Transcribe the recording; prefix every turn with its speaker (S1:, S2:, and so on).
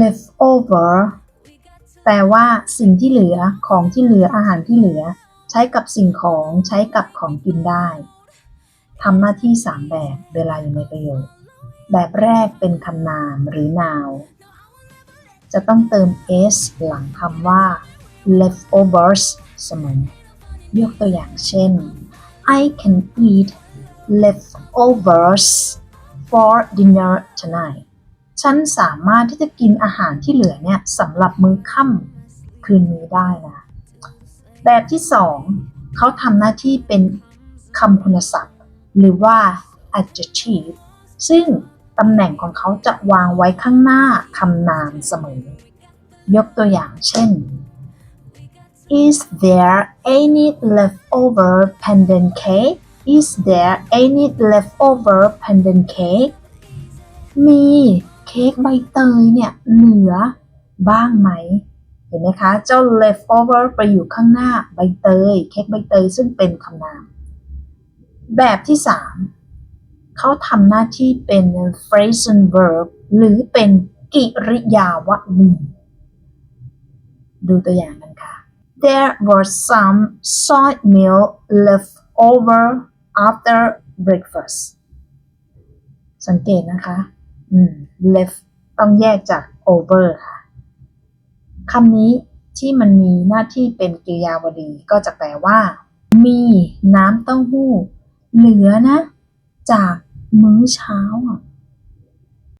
S1: leftover แปลว่าสิ่งที่เหลือของที่เหลืออาหารที่เหลือ ใช้กับสิ่งของใช้กับของกินได้ทำหน้าที่สามแบบเวลาอยู่ในประโยค แบบแรกเป็นคำนามหรือ noun จะต้องเติม s หลังคำว่า leftovers เสมอยกตัวอย่างเช่น I can eat leftovers for dinner tonight ฉันสามารถที่จะกินอาหารที่เหลือเนี่ยสำหรับมื้อค่ำคืนนี้ได้นะแบบที่สองเขาทำหน้าที่เป็นคำคุณศัพท์ หรือว่า adjective ซึ่งตำแหน่งของเขาจะวางไว้ข้างหน้าคำนามเสมอ ยกตัวอย่างเช่น Is there any leftover pandan cake? Is there any leftover pandan cake? มี ค้กใบเตยเนี่ยเหลือบ้างไหม เห็นไหมคะ เจ้า leftover ไปอยู่ข้างหน้าใบเตย เค้กใบเตยซึ่งเป็นคำนาม แบบที่3เขาทำหน้าที่เป็น phrasal verb หรือเป็นกิริยาวลีดูตัวอย่างกันค่ะ There was some soy milk left over after breakfast สังเกตนะคะ left ต้องแยกจาก over ค่ะคำนี้ที่มันมีหน้าที่เป็นกริยาวดีก็จะแปลว่า มีน้ำเต้าหู้ เหลือนะ จากมื้อเช้าอะ